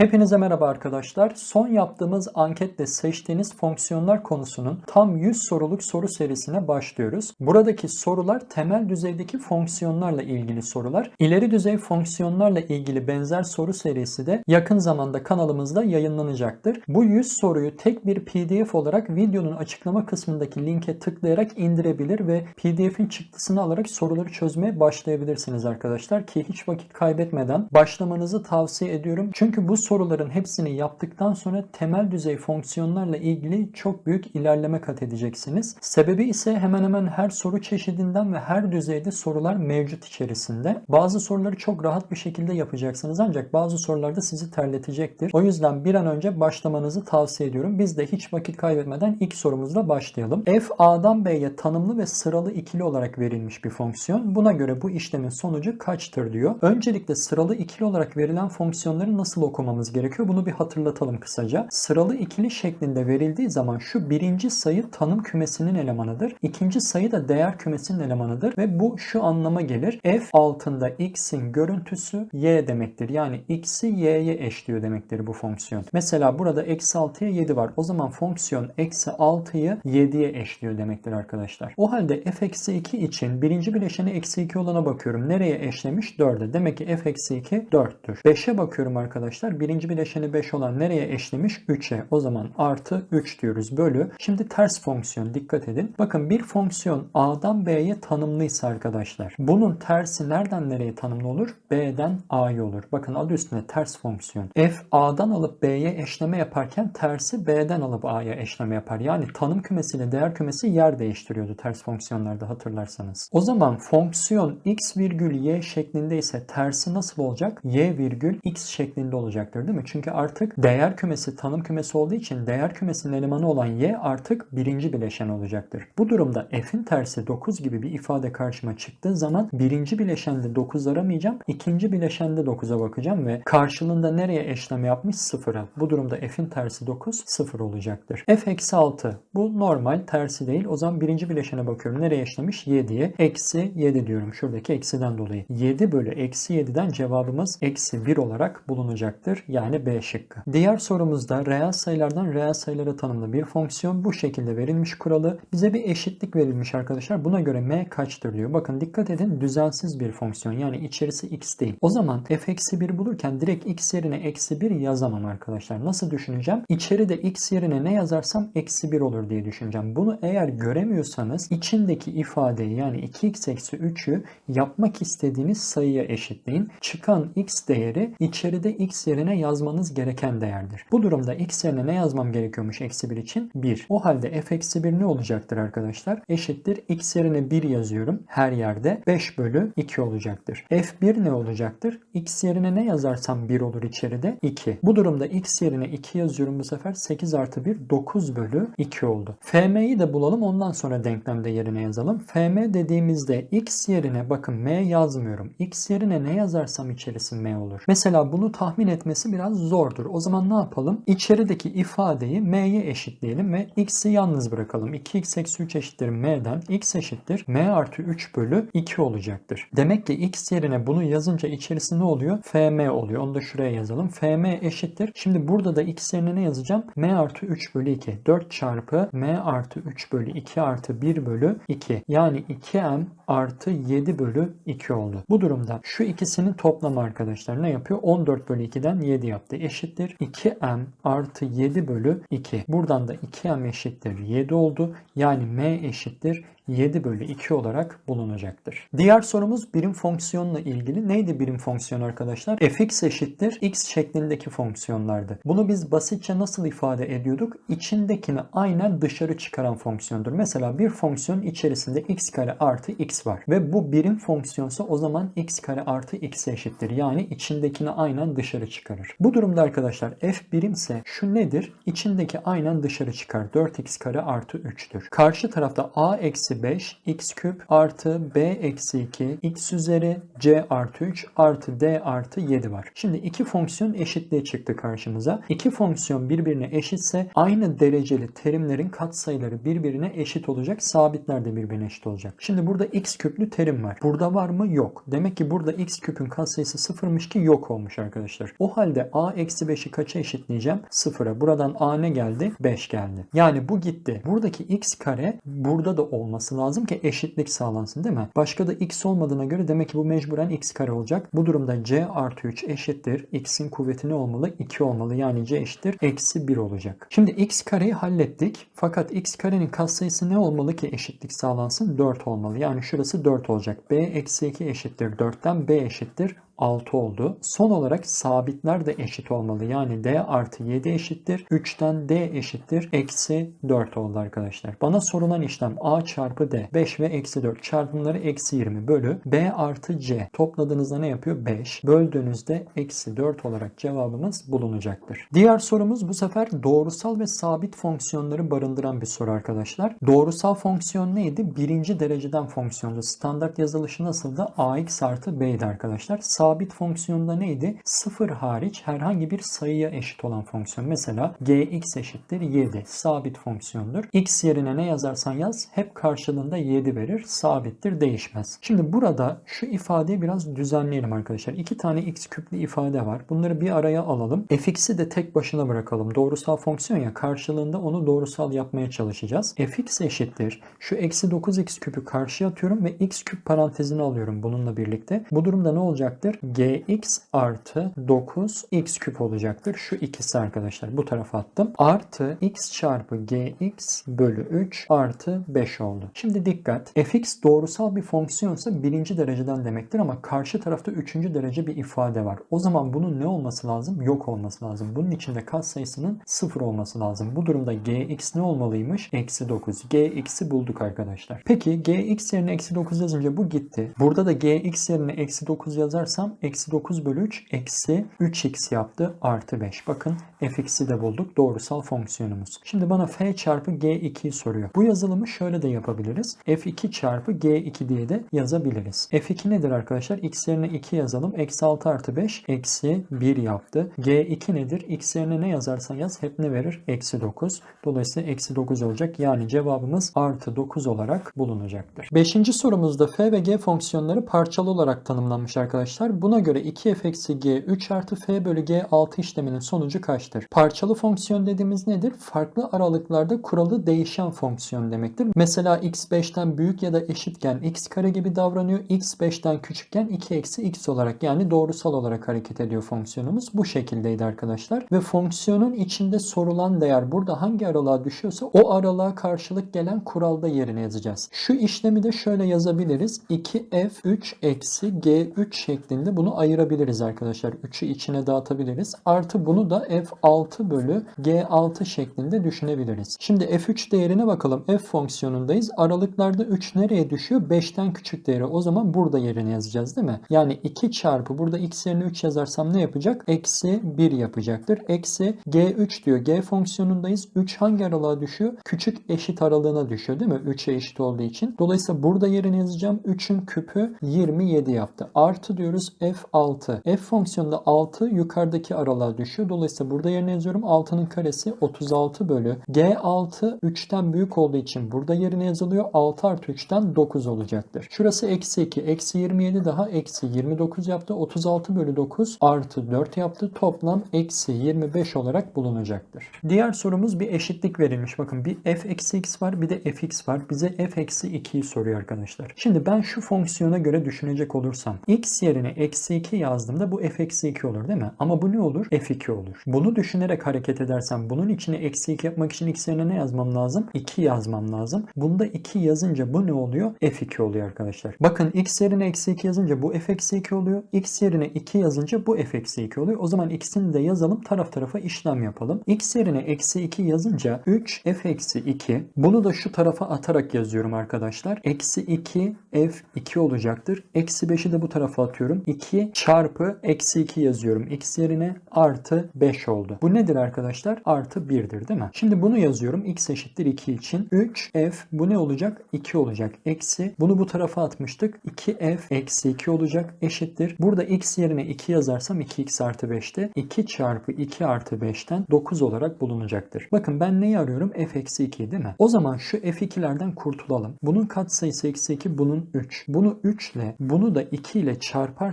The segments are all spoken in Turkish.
Hepinize merhaba arkadaşlar. Son yaptığımız anketle seçtiğiniz fonksiyonlar konusunun tam 100 soruluk soru serisine başlıyoruz. Buradaki sorular temel düzeydeki fonksiyonlarla ilgili sorular. İleri düzey fonksiyonlarla ilgili benzer soru serisi de yakın zamanda kanalımızda yayınlanacaktır. Bu 100 soruyu tek bir PDF olarak videonun açıklama kısmındaki linke tıklayarak indirebilir ve PDF'in çıktısını alarak soruları çözmeye başlayabilirsiniz arkadaşlar ki hiç vakit kaybetmeden başlamanızı tavsiye ediyorum. Çünkü bu soruların hepsini yaptıktan sonra temel düzey fonksiyonlarla ilgili çok büyük ilerleme kat edeceksiniz. Sebebi ise hemen hemen her soru çeşidinden ve her düzeyde sorular mevcut içerisinde. Bazı soruları çok rahat bir şekilde yapacaksınız ancak bazı sorularda sizi terletecektir. O yüzden bir an önce başlamanızı tavsiye ediyorum. Biz de hiç vakit kaybetmeden ilk sorumuzla başlayalım. F A'dan B'ye tanımlı ve sıralı ikili olarak verilmiş bir fonksiyon. Buna göre bu işlemin sonucu kaçtır diyor. Öncelikle sıralı ikili olarak verilen fonksiyonları nasıl okumamız gerekiyor? Bunu bir hatırlatalım kısaca. Sıralı ikili şeklinde verildiği zaman şu birinci sayı tanım kümesinin elemanıdır. İkinci sayı da değer kümesinin elemanıdır ve bu şu anlama gelir. F altında x'in görüntüsü y demektir. Yani x'i y'ye eşliyor demektir bu fonksiyon. Mesela burada eksi 6'ya 7 var. O zaman fonksiyon eksi 6'yı 7'ye eşliyor demektir arkadaşlar. O halde f eksi 2 için birinci bileşeni eksi 2 olana bakıyorum. Nereye eşlemiş? 4'e. Demek ki f eksi 2 4'tür. 5'e bakıyorum arkadaşlar. Birinci bileşeni 5 olan nereye eşlemiş? 3'e. O zaman artı 3 diyoruz bölü. Şimdi ters fonksiyon dikkat edin. Bakın bir fonksiyon A'dan B'ye tanımlıysa arkadaşlar. Bunun tersi nereden nereye tanımlı olur? B'den A'ya olur. Bakın adı üstünde ters fonksiyon. F A'dan alıp B'ye eşleme yaparken tersi B'den alıp A'ya eşleme yapar. Yani tanım kümesiyle değer kümesi yer değiştiriyordu ters fonksiyonlarda hatırlarsanız. O zaman fonksiyon x virgül y şeklinde ise tersi nasıl olacak? y virgül x şeklinde olacaktır değil mi? Çünkü artık değer kümesi tanım kümesi olduğu için değer kümesinin elemanı olan y artık birinci bileşen olacaktır. Bu durumda f'in tersi 9 gibi bir ifade karşıma çıktığı zaman birinci bileşende 9 aramayacağım. ikinci bileşende 9'a bakacağım ve karşılığında nereye eşlem yapmış? 0'a. Bu durumda f'in tersi 9 0 olacaktır. f eksi 6 bu normal tersi değil. O zaman birinci bileşene bakıyorum. Nereye eşlemiş? 7'ye. Eksi 7 diyorum. Şuradaki eksiden dolayı. 7 bölü eksi 7'den cevabımız eksi 1 olarak bulunacaktır. Yani B şıkkı. Diğer sorumuzda reel sayılardan reel sayılara tanımlı bir fonksiyon bu şekilde verilmiş kuralı. Bize bir eşitlik verilmiş arkadaşlar. Buna göre m kaçtır diyor. Bakın dikkat edin düzensiz bir fonksiyon. Yani içerisi x değil. O zaman f eksi 1 bulurken direkt x yerine eksi 1 yazamam arkadaşlar. Nasıl düşüneceğim? İçeride x yerine ne yazarsam eksi 1 olur diye düşüneceğim. Bunu eğer göremiyorsanız içindeki ifadeyi yani 2x eksi 3'ü yapmak istediğiniz sayıya eşitleyin. Çıkan x değeri içeride x yerine yazmanız gereken değerdir. Bu durumda x yerine ne yazmam gerekiyormuş eksi 1 için? 1. O halde f eksi 1 ne olacaktır arkadaşlar? Eşittir x yerine 1 yazıyorum her yerde. 5 bölü 2 olacaktır. f1 ne olacaktır? x yerine ne yazarsam 1 olur içeride? 2. Bu durumda x yerine 2 yazıyorum bu sefer. 8 artı 1 9 bölü 2 oldu. fm'yi de bulalım ondan sonra denklemde yerine yazalım. fm dediğimizde x yerine bakın m yazmıyorum. x yerine ne yazarsam içerisi m olur. Mesela bunu tahmin etmesi biraz zordur. O zaman ne yapalım? İçerideki ifadeyi m'ye eşitleyelim ve x'i yalnız bırakalım. 2x eksi 3 eşittir m'den x eşittir m artı 3 bölü 2 olacaktır. Demek ki x yerine bunu yazınca içerisi ne oluyor? fm oluyor. Onu da şuraya yazalım. fm eşittir. Şimdi burada da x yerine ne yazacağım? m artı 3 bölü 2. 4 çarpı m artı 3 bölü 2 artı 1 bölü 2. Yani 2m artı 7 bölü 2 oldu. Bu durumda şu ikisinin toplamı arkadaşlar ne yapıyor? 14 bölü 2'den 7 yaptı. Eşittir 2m artı 7 bölü 2. Buradan da 2m eşittir 7 oldu. Yani m eşittir 7 bölü 2 olarak bulunacaktır. Diğer sorumuz birim fonksiyonla ilgili. Neydi birim fonksiyon arkadaşlar? fx eşittir x şeklindeki fonksiyonlardı. Bunu biz basitçe nasıl ifade ediyorduk? İçindekini aynen dışarı çıkaran fonksiyondur. Mesela bir fonksiyon içerisinde x kare artı x var. Ve bu birim fonksiyonsa o zaman x kare artı x eşittir. Yani içindekini aynen dışarı çıkarır. Bu durumda arkadaşlar f birimse şu nedir? İçindeki aynen dışarı çıkar. 4x kare artı 3'tür. Karşı tarafta a eksi eksi 5 x küp artı b eksi 2 x üzeri c artı 3 artı d artı 7 var. Şimdi iki fonksiyon eşitliği çıktı karşımıza. İki fonksiyon birbirine eşitse aynı dereceli terimlerin katsayıları birbirine eşit olacak. Sabitler de birbirine eşit olacak. Şimdi burada x küplü terim var. Burada var mı? Yok. Demek ki burada x küpün katsayısı sıfırmış ki yok olmuş arkadaşlar. O halde a eksi 5'i kaça eşitleyeceğim? Sıfıra. Buradan a ne geldi? 5 geldi. Yani bu gitti. Buradaki x kare burada da olması lazım ki eşitlik sağlansın değil mi? Başka da x olmadığına göre demek ki bu mecburen x kare olacak. Bu durumda c artı 3 eşittir. x'in kuvveti ne olmalı? 2 olmalı. Yani c eşittir. Eksi 1 olacak. Şimdi x kareyi hallettik. Fakat x karenin katsayısı ne olmalı ki eşitlik sağlansın? 4 olmalı. Yani şurası 4 olacak. b eksi 2 eşittir 4'ten b eşittir 6 oldu. Son olarak sabitler de eşit olmalı. Yani d artı 7 eşittir. 3'ten d eşittir. Eksi 4 oldu arkadaşlar. Bana sorulan işlem a çarpı d. 5 ve eksi 4 çarpımları eksi 20 bölü b artı c. Topladığınızda ne yapıyor? 5. Böldüğünüzde eksi 4 olarak cevabımız bulunacaktır. Diğer sorumuz bu sefer doğrusal ve sabit fonksiyonları barındıran bir soru arkadaşlar. Doğrusal fonksiyon neydi? Birinci dereceden fonksiyondu. Standart yazılışı nasıldı? ax artı b'ydi arkadaşlar. Sabit fonksiyonda neydi? 0 hariç herhangi bir sayıya eşit olan fonksiyon. Mesela gx eşittir 7. Sabit fonksiyondur. x yerine ne yazarsan yaz hep karşılığında 7 verir. Sabittir değişmez. Şimdi burada şu ifadeyi biraz düzenleyelim arkadaşlar. İki tane x küplü ifade var. Bunları bir araya alalım. fx'i de tek başına bırakalım. Doğrusal fonksiyon ya karşılığında onu doğrusal yapmaya çalışacağız. fx eşittir. Şu eksi 9x küpü karşıya atıyorum ve x küp parantezini alıyorum bununla birlikte. Bu durumda ne olacaktır? Gx artı 9 x küp olacaktır. Şu ikisi arkadaşlar bu tarafa attım. Artı x çarpı gx bölü 3 artı 5 oldu. Şimdi dikkat. fx doğrusal bir fonksiyonsa birinci dereceden demektir ama karşı tarafta üçüncü derece bir ifade var. O zaman bunun ne olması lazım? Yok olması lazım. Bunun içinde katsayısının 0 olması lazım. Bu durumda gx ne olmalıymış? Eksi 9. gx'i bulduk arkadaşlar. Peki gx yerine eksi 9 yazınca bu gitti. Burada da gx yerine eksi 9 yazarsam eksi 9 bölü 3 eksi 3x yaptı artı 5. Bakın fx'i de bulduk. Doğrusal fonksiyonumuz. Şimdi bana f çarpı g2'yi soruyor. Bu yazılımı şöyle de yapabiliriz. f2 çarpı g2 diye de yazabiliriz. f2 nedir arkadaşlar? x yerine 2 yazalım. Eksi 6 artı 5 eksi 1 yaptı. g2 nedir? x yerine ne yazarsan yaz hep ne verir? Eksi 9. Dolayısıyla eksi 9 olacak. Yani cevabımız artı 9 olarak bulunacaktır. Beşinci sorumuzda f ve g fonksiyonları parçalı olarak tanımlanmış arkadaşlar. Buna göre 2f eksi g 3 artı f bölü g 6 işleminin sonucu kaçtır? Parçalı fonksiyon dediğimiz nedir? Farklı aralıklarda kuralı değişen fonksiyon demektir. Mesela x 5'ten büyük ya da eşitken x kare gibi davranıyor. x 5'ten küçükken 2 eksi x olarak yani doğrusal olarak hareket ediyor fonksiyonumuz. Bu şekildeydi arkadaşlar. Ve fonksiyonun içinde sorulan değer burada hangi aralığa düşüyorsa o aralığa karşılık gelen kuralda yerine yazacağız. Şu işlemi de şöyle yazabiliriz. 2f3 eksi g3 şeklinde bunu ayırabiliriz arkadaşlar. 3'ü içine dağıtabiliriz. Artı bunu da f6 bölü g6 şeklinde düşünebiliriz. Şimdi f3 değerine bakalım. f fonksiyonundayız. Aralıklarda 3 nereye düşüyor? 5'ten küçük değeri. O zaman burada yerine yazacağız değil mi? Yani 2 çarpı burada x yerine 3 yazarsam ne yapacak? Eksi 1 yapacaktır. Eksi g3 diyor. g fonksiyonundayız. 3 hangi aralığa düşüyor? Küçük eşit aralığına düşüyor değil mi? 3'e eşit olduğu için. Dolayısıyla burada yerine yazacağım. 3'ün küpü 27 yaptı. Artı diyoruz f6. f fonksiyonunda 6 yukarıdaki aralığa düşüyor. Dolayısıyla burada yerine yazıyorum. 6'nın karesi 36 bölü. G6 3'ten büyük olduğu için burada yerine yazılıyor. 6 artı 3'ten 9 olacaktır. Şurası eksi 2. Eksi 27 daha eksi 29 yaptı. 36 bölü 9 artı 4 yaptı. Toplam eksi 25 olarak bulunacaktır. Diğer sorumuz bir eşitlik verilmiş. Bakın bir f eksi x var bir de fx var. Bize f eksi 2'yi soruyor arkadaşlar. Şimdi ben şu fonksiyona göre düşünecek olursam x yerine eksi 2 yazdığımda bu f eksi 2 olur değil mi? Ama bu ne olur? f2 olur. Bunu düşünerek hareket edersem bunun içine eksi 2 yapmak için x yerine ne yazmam lazım? 2 yazmam lazım. Bunda 2 yazınca bu ne oluyor? f2 oluyor arkadaşlar. Bakın x yerine eksi 2 yazınca bu f eksi 2 oluyor. x yerine 2 yazınca bu f eksi 2 oluyor. O zaman ikisini de yazalım. Taraf tarafa işlem yapalım. x yerine eksi 2 yazınca 3 f eksi 2. Bunu da şu tarafa atarak yazıyorum arkadaşlar. Eksi 2 f 2 olacaktır. Eksi 5'i de bu tarafa atıyorum. 2 çarpı eksi 2 yazıyorum. X yerine artı 5 oldu. Bu nedir arkadaşlar? Artı 1'dir değil mi? Şimdi bunu yazıyorum. X eşittir 2 için. 3F bu ne olacak? 2 olacak. Eksi bunu bu tarafa atmıştık. 2F eksi 2 olacak. Eşittir. Burada X yerine 2 yazarsam 2X artı 5'te 2 çarpı 2 artı 5'ten 9 olarak bulunacaktır. Bakın ben neyi arıyorum? F eksi 2 değil mi? O zaman şu F2'lerden kurtulalım. Bunun katsayısı eksi 2 bunun 3. Bunu 3 ile bunu da 2 ile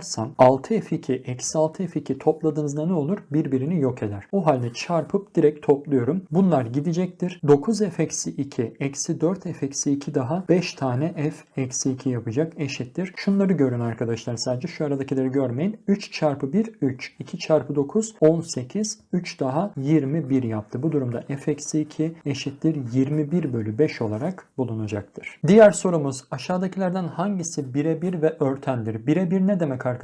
çarparsam 6F2 eksi 6F2 topladığınızda ne olur? Birbirini yok eder. O halde çarpıp direkt topluyorum. Bunlar gidecektir. 9F eksi 2 eksi 4F eksi 2 daha 5 tane F eksi 2 yapacak eşittir. Şunları görün arkadaşlar sadece şu aradakileri görmeyin. 3 çarpı 1 3. 2 çarpı 9 18. 3 daha 21 yaptı. Bu durumda F eksi 2 eşittir 21 bölü 5 olarak bulunacaktır. Diğer sorumuz aşağıdakilerden hangisi birebir ve örtendir? Birebir ne demek arkadaşlar?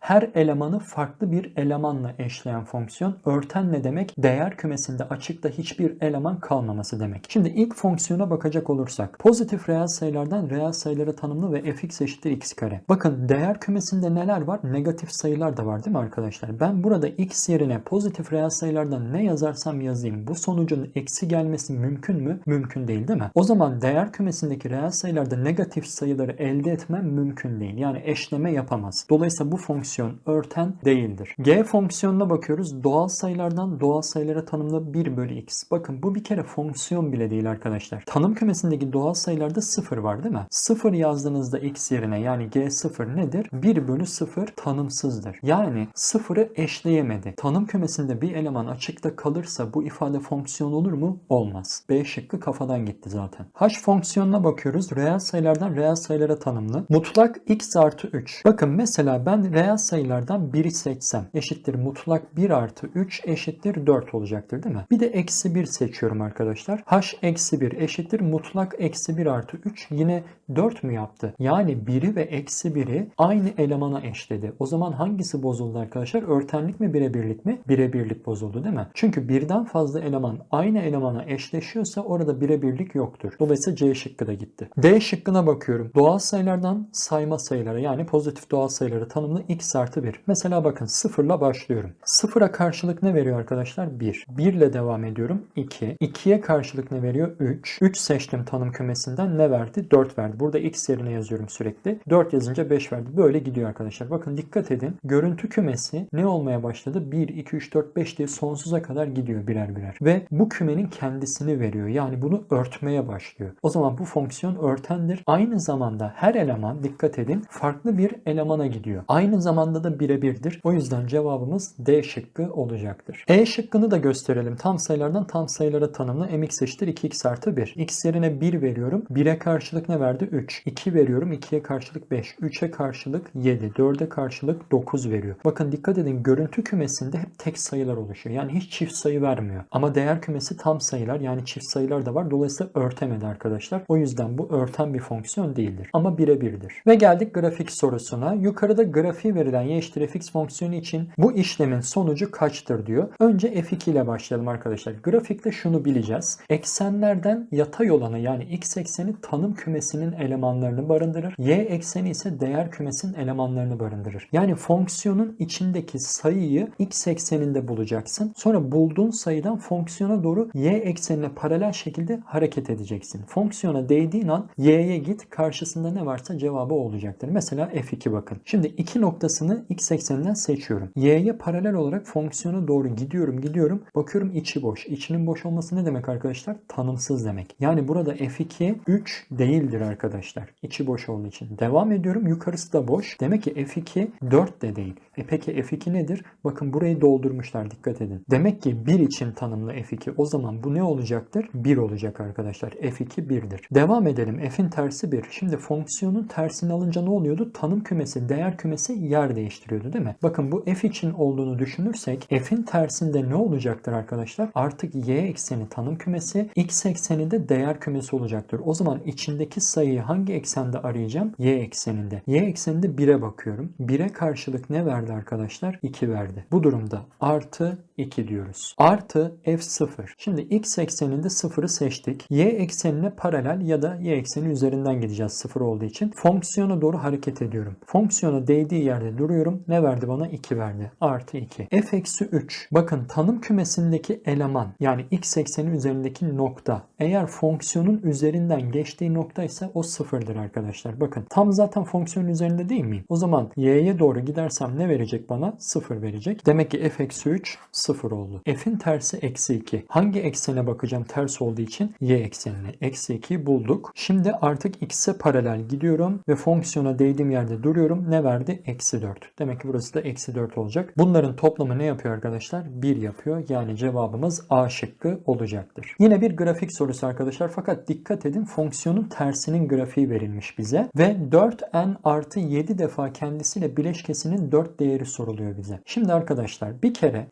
Her elemanı farklı bir elemanla eşleyen fonksiyon. Örten ne demek? Değer kümesinde açıkta hiçbir eleman kalmaması demek. Şimdi ilk fonksiyona bakacak olursak pozitif reel sayılardan reel sayılara tanımlı ve fx eşittir x kare. Bakın değer kümesinde neler var? Negatif sayılar da var değil mi arkadaşlar? Ben burada x yerine pozitif reel sayılardan ne yazarsam yazayım bu sonucun eksi gelmesi mümkün mü? Mümkün değil değil mi? O zaman değer kümesindeki reel sayılarda negatif sayıları elde etmem mümkün değil. Yani eşleme yapamaz. Dolayısıyla bu fonksiyon örten değildir. G fonksiyonuna bakıyoruz. Doğal sayılardan doğal sayılara tanımlı 1 bölü x. Bakın bu bir kere fonksiyon bile değil arkadaşlar. Tanım kümesindeki doğal sayılarda 0 var değil mi? 0 yazdığınızda x yerine yani g0 nedir? 1 bölü 0 tanımsızdır. Yani 0'ı eşleyemedi. Tanım kümesinde bir eleman açıkta kalırsa bu ifade fonksiyon olur mu? Olmaz. B şıkkı kafadan gitti zaten. H fonksiyonuna bakıyoruz. Reel sayılardan reel sayılara tanımlı. Mutlak x artı 3. Bakın mesela ben reel sayılardan 1'i seçsem eşittir mutlak 1 artı 3 eşittir 4 olacaktır değil mi? Bir de eksi 1 seçiyorum arkadaşlar. H eksi 1 eşittir mutlak eksi 1 artı 3 yine 4 mü yaptı? Yani 1'i ve eksi 1'i aynı elemana eşledi. O zaman hangisi bozuldu arkadaşlar? Örtenlik mi birebirlik mi? Birebirlik bozuldu değil mi? Çünkü birden fazla eleman aynı elemana eşleşiyorsa orada birebirlik yoktur. Dolayısıyla C şıkkı da gitti. D şıkkına bakıyorum. Doğal sayılardan sayma sayılara yani pozitif doğal sayılara tanımlı x artı 1. Mesela bakın sıfırla başlıyorum. Sıfıra karşılık ne veriyor arkadaşlar? 1. 1 ile devam ediyorum. 2. 2'ye karşılık ne veriyor? 3. 3 seçtim tanım kümesinden ne verdi? 4 verdi. Burada x yerine yazıyorum sürekli. 4 yazınca 5 verdi. Böyle gidiyor arkadaşlar. Bakın dikkat edin. Görüntü kümesi ne olmaya başladı? 1, 2, 3, 4, 5 diye sonsuza kadar gidiyor birer birer. Ve bu kümenin kendisini veriyor. Yani bunu örtmeye başlıyor. O zaman bu fonksiyon örtendir. Aynı zamanda her eleman dikkat edin farklı bir elemana gidiyor. Aynı zamanda da birebirdir. O yüzden cevabımız D şıkkı olacaktır. E şıkkını da gösterelim. Tam sayılardan tam sayılara tanımlı mx eşittir 2x artı 1. x yerine 1 veriyorum. 1'e karşılık ne verdi? 3. 2 veriyorum. 2'ye karşılık 5. 3'e karşılık 7. 4'e karşılık 9 veriyor. Bakın dikkat edin görüntü kümesinde hep tek sayılar oluşuyor. Yani hiç çift sayı vermiyor. Ama değer kümesi tam sayılar yani çift sayılar da var. Dolayısıyla örtemedi arkadaşlar. O yüzden bu örten bir fonksiyon değildir. Ama birebirdir. Ve geldik grafik sorusuna. Yukarıda grafiği verilen y eşittir fonksiyonu için bu işlemin sonucu kaçtır diyor. Önce f2 ile başlayalım arkadaşlar. Grafikte şunu bileceğiz. Eksenlerden yatay olanı yani x ekseni tanım kümesinin elemanlarını barındırır. Y ekseni ise değer kümesinin elemanlarını barındırır. Yani fonksiyonun içindeki sayıyı x ekseninde bulacaksın. Sonra bulduğun sayıdan fonksiyona doğru y eksenine paralel şekilde hareket edeceksin. Fonksiyona değdiğin an y'ye git karşısında ne varsa cevabı olacaktır. Mesela f2 bakın. Şimdi iki noktasını x ekseninden seçiyorum. y'ye paralel olarak fonksiyona doğru gidiyorum gidiyorum. Bakıyorum içi boş. İçinin boş olması ne demek arkadaşlar? Tanımsız demek. Yani burada f2 3 değildir arkadaşlar. İçi boş olduğu için. Devam ediyorum. Yukarısı da boş. Demek ki f2 4 de değil. E peki f2 nedir? Bakın burayı doldurmuşlar dikkat edin. Demek ki 1 için tanımlı f2. O zaman bu ne olacaktır? 1 olacak arkadaşlar. f2 1'dir. Devam edelim. f'in tersi 1. Şimdi fonksiyonun tersini alınca ne oluyordu? Tanım kümesi, değer kümesi yer değiştiriyordu değil mi? Bakın bu f için olduğunu düşünürsek f'in tersinde ne olacaktır arkadaşlar? Artık y ekseni tanım kümesi, x ekseni de değer kümesi olacaktır. O zaman içindeki sayıyı hangi eksende arayacağım? Y ekseninde. Y ekseninde 1'e bakıyorum. 1'e karşılık ne verdi arkadaşlar? 2 verdi. Bu durumda artı 2 diyoruz. Artı f0. Şimdi x ekseninde 0'ı seçtik. Y eksenine paralel ya da y ekseni üzerinden gideceğiz 0 olduğu için. Fonksiyona doğru hareket ediyorum. Fonksiyona değdiği yerde duruyorum. Ne verdi bana? 2 verdi. Artı 2. f eksi 3. Bakın tanım kümesindeki eleman yani x ekseni üzerindeki nokta eğer fonksiyonun üzerinden geçtiği nokta ise o sıfırdır arkadaşlar. Bakın tam zaten fonksiyonun üzerinde değil miyim? O zaman y'ye doğru gidersem ne verecek bana? 0 verecek. Demek ki f eksi 3 0 oldu. f'in tersi eksi 2. Hangi eksene bakacağım ters olduğu için? y eksenine. Eksi 2'yi bulduk. Şimdi artık x'e paralel gidiyorum ve fonksiyona değdiğim yerde duruyorum. Ne verdi? Eksi 4. Demek ki burası da eksi 4 olacak. Bunların toplamı ne yapıyor arkadaşlar? 1 yapıyor. Yani cevabımız A şıkkı olacaktır. Yine bir grafik sorusu arkadaşlar. Fakat dikkat edin fonksiyonun tersinin grafiği verilmiş bize. Ve 4n artı 7 defa kendisiyle bileşkesinin 4 değeri soruluyor bize. Şimdi arkadaşlar bir kere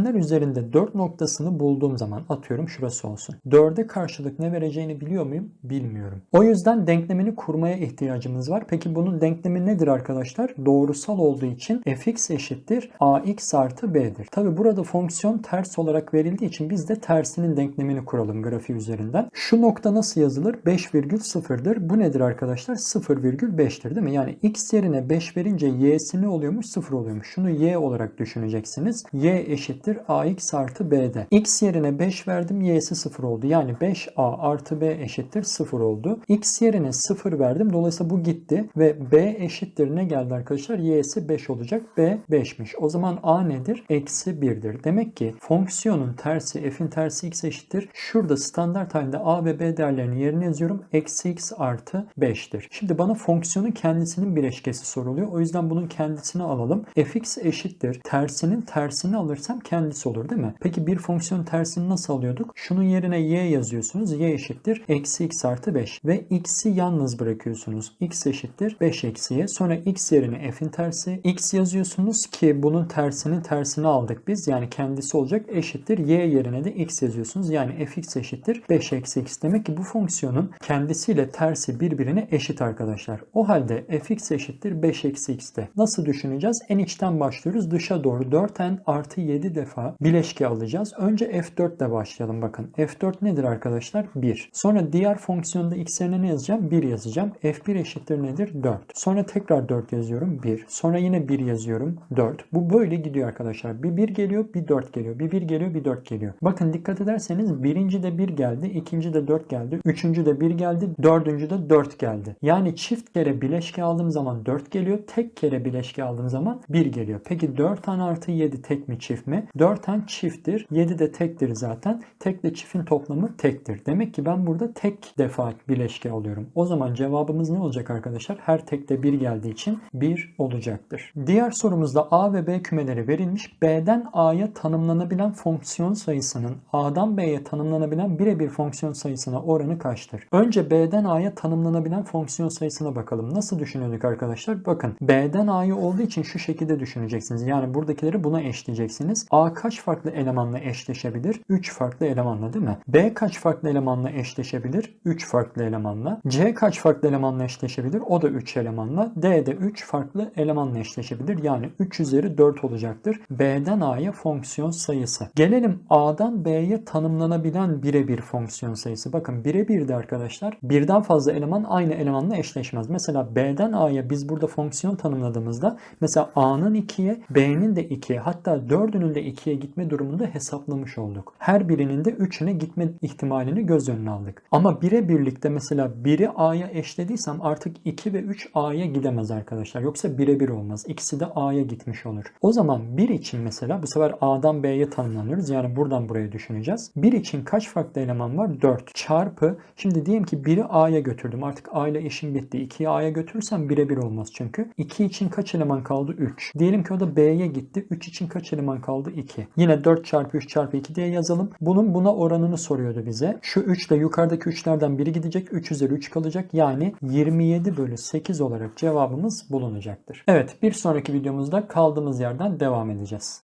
eksenler üzerinde 4 noktasını bulduğum zaman atıyorum şurası olsun. 4'e karşılık ne vereceğini biliyor muyum? Bilmiyorum. O yüzden denklemini kurmaya ihtiyacımız var. Peki bunun denklemi nedir arkadaşlar? Doğrusal olduğu için fx eşittir ax artı b'dir. Tabi burada fonksiyon ters olarak verildiği için biz de tersinin denklemini kuralım grafiği üzerinden. Şu nokta nasıl yazılır? 5,0'dır. Bu nedir arkadaşlar? 0,5'tir değil mi? Yani x yerine 5 verince y'si ne oluyormuş? 0 oluyormuş. Şunu y olarak düşüneceksiniz. y eşittir ax artı b'de. x yerine 5 verdim y'si 0 oldu. Yani 5a artı b eşittir 0 oldu. x yerine 0 verdim. Dolayısıyla bu gitti ve b eşittir ne geldi arkadaşlar? y'si 5 olacak. b 5'miş. O zaman a nedir? Eksi 1'dir. Demek ki fonksiyonun tersi f'in tersi x eşittir. Şurada standart halinde a ve b değerlerini yerine yazıyorum. Eksi x artı 5'tir. Şimdi bana fonksiyonun kendisinin bileşkesi soruluyor. O yüzden bunun kendisini alalım. fx eşittir. Tersinin tersini alırsam kendisi olur değil mi? Peki bir fonksiyon tersini nasıl alıyorduk? Şunun yerine y yazıyorsunuz. y eşittir. Eksi x artı 5. Ve x'i yalnız bırakıyorsunuz. x eşittir. 5 eksiye. Sonra x yerine f'in tersi. x yazıyorsunuz ki bunun tersinin tersini aldık biz. Yani kendisi olacak. Eşittir. y yerine de x yazıyorsunuz. Yani fx eşittir. 5 eksi x. Demek ki bu fonksiyonun kendisiyle tersi birbirine eşit arkadaşlar. O halde fx eşittir 5 eksi x'te. Nasıl düşüneceğiz? En içten başlıyoruz. Dışa doğru 4n artı 7 defa bileşke alacağız. Önce f4 ile başlayalım bakın. f4 nedir arkadaşlar? 1. Sonra diğer fonksiyonda x yerine ne yazacağım? 1 yazacağım. f1 eşittir nedir? 4. Sonra tekrar 4 yazıyorum. 1. Sonra yine 1 yazıyorum. 4. Bu böyle gidiyor arkadaşlar. Bir 1 geliyor, bir 4 geliyor. Bir 1 geliyor, bir 4 geliyor. Bakın dikkat ederseniz birinci de 1 geldi, ikinci de 4 geldi, üçüncü de 1 geldi, dördüncü de 4 geldi. Yani çift kere bileşke aldığım zaman 4 geliyor, tek kere bileşke aldığım zaman 1 geliyor. Peki 4 tane artı 7 tek mi çift mi? 4 tane çifttir, 7 de tektir zaten. Tekle çiftin toplamı tektir. Demek ki ben burada tek defa bileşke alıyorum. O zaman cevabımız ne olacak arkadaşlar? Her tekte 1 geldiği için 1 olacaktır. Diğer sorumuzda A ve B kümeleri verilmiş. B'den A'ya tanımlanabilen fonksiyon sayısının A'dan B'ye tanımlanabilen birebir fonksiyon sayısına oranı kaçtır? Önce B'den A'ya tanımlanabilen fonksiyon sayısına bakalım. Nasıl düşünüyorduk arkadaşlar? Bakın B'den A'ya olduğu için şu şekilde düşüneceksiniz. Yani buradakileri buna eşleyeceksiniz. A kaç farklı elemanla eşleşebilir? 3 farklı elemanla değil mi? B kaç farklı elemanla eşleşebilir? 3 farklı elemanla. C kaç farklı elemanla eşleşebilir? O da 3 elemanla. D de 3 farklı elemanla eşleşebilir. Yani 3 üzeri 4 olacaktır. B'den A'ya fonksiyon sayısı. Gelelim A'dan B'ye tanımlanabilen birebir fonksiyon sayısı. Bakın birebir de arkadaşlar birden fazla eleman aynı elemanla eşleşmez. Mesela B'den A'ya biz burada fonksiyon tanımladığımızda mesela A'nın 2'ye B'nin de 2'ye hatta 4'ünün de 2'ye gitme durumunda hesaplamış olduk. Her birinin de 3'üne gitme ihtimalini göz önüne aldık. Ama bire birlikte mesela biri A'ya eşlediysem artık 2 ve 3 A'ya gidemez arkadaşlar. Yoksa birebir olmaz. İkisi de A'ya gitmiş olur. O zaman bir için mesela bu sefer A'dan B'ye tanımlanıyoruz. Yani buradan buraya düşüneceğiz. Bir için kaç farklı eleman var? 4 çarpı. Şimdi diyelim ki biri A'ya götürdüm. Artık A ile işim bitti. 2'yi A'ya götürürsem birebir olmaz çünkü. 2 için kaç eleman kaldı? 3. Diyelim ki o da B'ye gitti. 3 için kaç eleman kaldı? 2. Yine 4 çarpı 3 çarpı 2 diye yazalım. Bunun buna oranını soruyordu bize. Şu 3 ile yukarıdaki 3'lerden biri gidecek. 3 üzeri 3 kalacak. Yani 27 bölü 8 olarak cevabımız bulunacaktır. Evet bir sonraki videomuzda kaldığımız yerden devam edeceğiz.